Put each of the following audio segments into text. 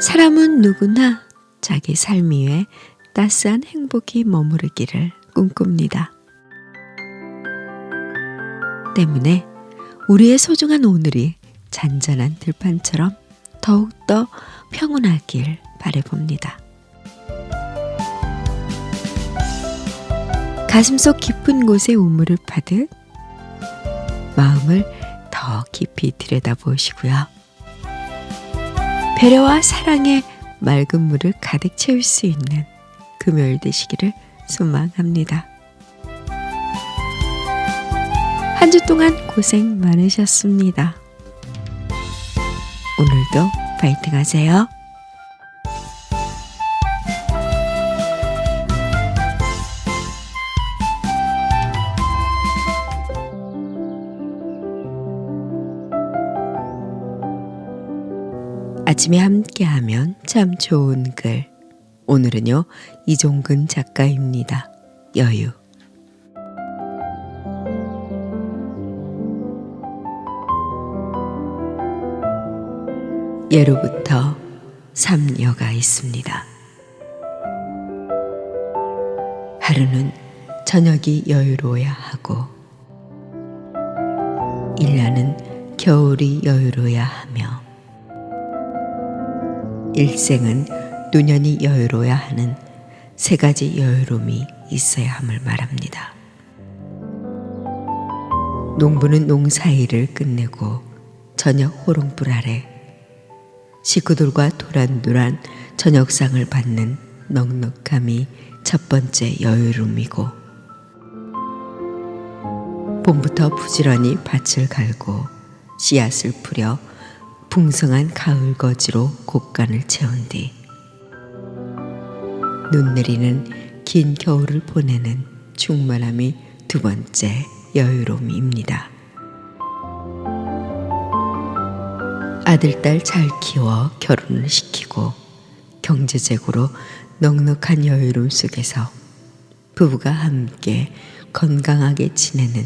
사람은 누구나 자기 삶 위에 따스한 행복이 머무르기를 꿈꿉니다. 때문에 우리의 소중한 오늘이 잔잔한 들판처럼 더욱더 평온하길 바래봅니다. 가슴속 깊은 곳에 우물을 파듯 마음을 더 깊이 들여다보시고요. 배려와 사랑의 맑은 물을 가득 채울 수 있는 금요일 되시기를 소망합니다. 한 주 동안 고생 많으셨습니다. 오늘도 파이팅 하세요. 아침에 함께하면 참 좋은 글. 오늘은요, 이종근 작가입니다. 여유. 예로부터 삼여가 있습니다. 하루는 저녁이 여유로워야 하고, 일년은 겨울이 여유로워야 하며, 일생은 노년이 여유로워야 하는 세 가지 여유로움이 있어야 함을 말합니다. 농부는 농사일을 끝내고 저녁 호롱불 아래 식구들과 도란도란 저녁상을 받는 넉넉함이 첫 번째 여유로움이고 봄부터 부지런히 밭을 갈고 씨앗을 뿌려 풍성한 가을 거지로 곡간을 채운 뒤 눈 내리는 긴 겨울을 보내는 충만함이 두 번째 여유로움입니다. 아들, 딸 잘 키워 결혼을 시키고 경제적으로 넉넉한 여유로움 속에서 부부가 함께 건강하게 지내는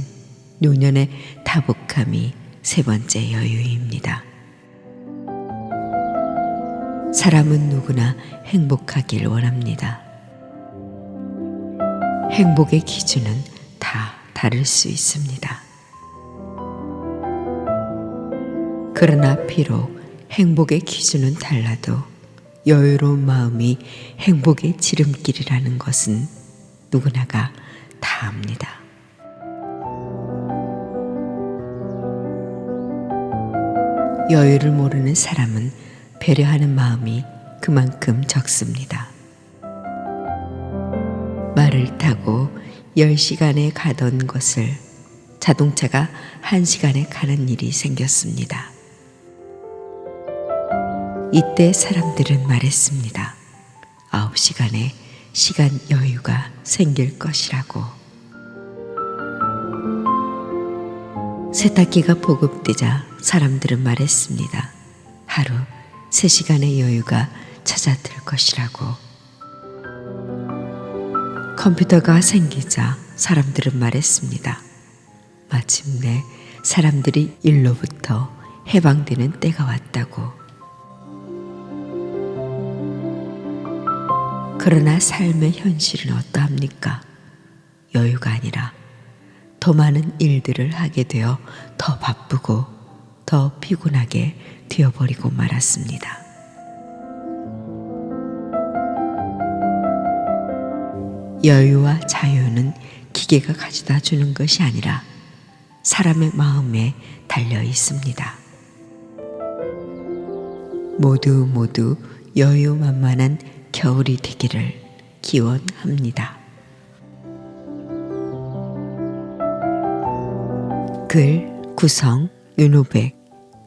노년의 다복함이 세 번째 여유입니다. 사람은 누구나 행복하길 원합니다. 행복의 기준은 다 다를 수 있습니다. 그러나 비록 행복의 기준은 달라도 여유로운 마음이 행복의 지름길이라는 것은 누구나가 다 압니다. 여유를 모르는 사람은 배려하는 마음이 그만큼 적습니다. 말을 타고 10시간에 가던 것을 자동차가 1시간에 가는 일이 생겼습니다. 이때 사람들은 말했습니다. 9시간에 시간 여유가 생길 것이라고. 세탁기가 보급되자 사람들은 말했습니다. 하루 3시간의 여유가 찾아들 것이라고. 컴퓨터가 생기자 사람들은 말했습니다. 마침내 사람들이 일로부터 해방되는 때가 왔다고. 그러나 삶의 현실은 어떠합니까? 여유가 아니라 더 많은 일들을 하게 되어 더 바쁘고 더 피곤하게 되어버리고 말았습니다. 여유와 자유는 기계가 가져다 주는 것이 아니라 사람의 마음에 달려 있습니다. 모두 모두 여유만만한 겨울이 되기를 기원합니다. 글 구성 윤호백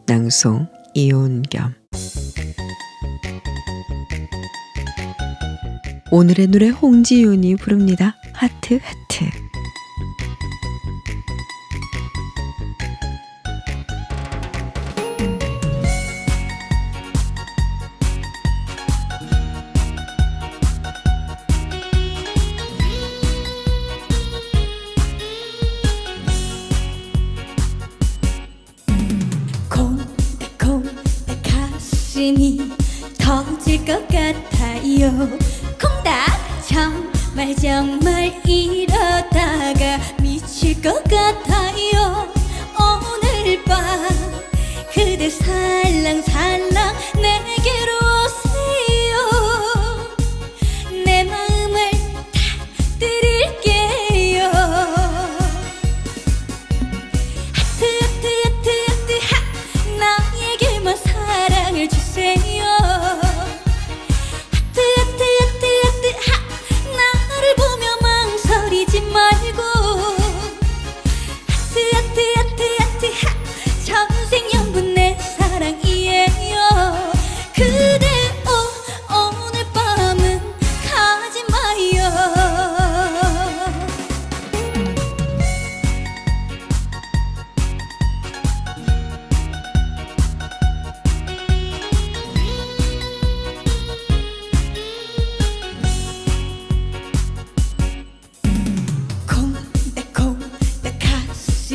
낭송 이온겸 오늘의 노래 홍지윤이 부릅니다. 하트 하트 욕심이 터질 것 같아요. 콩닥 정말 정말 이러다가 미칠 것 같아요. 오늘 밤 그대 살랑살랑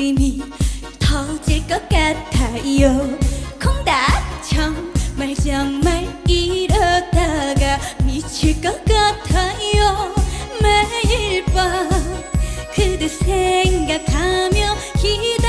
가슴이 터질 것 같아요. 콩닥 정말 정말 이러다가 미칠 것 같아요. 매일 밤 그대 생각하며 기도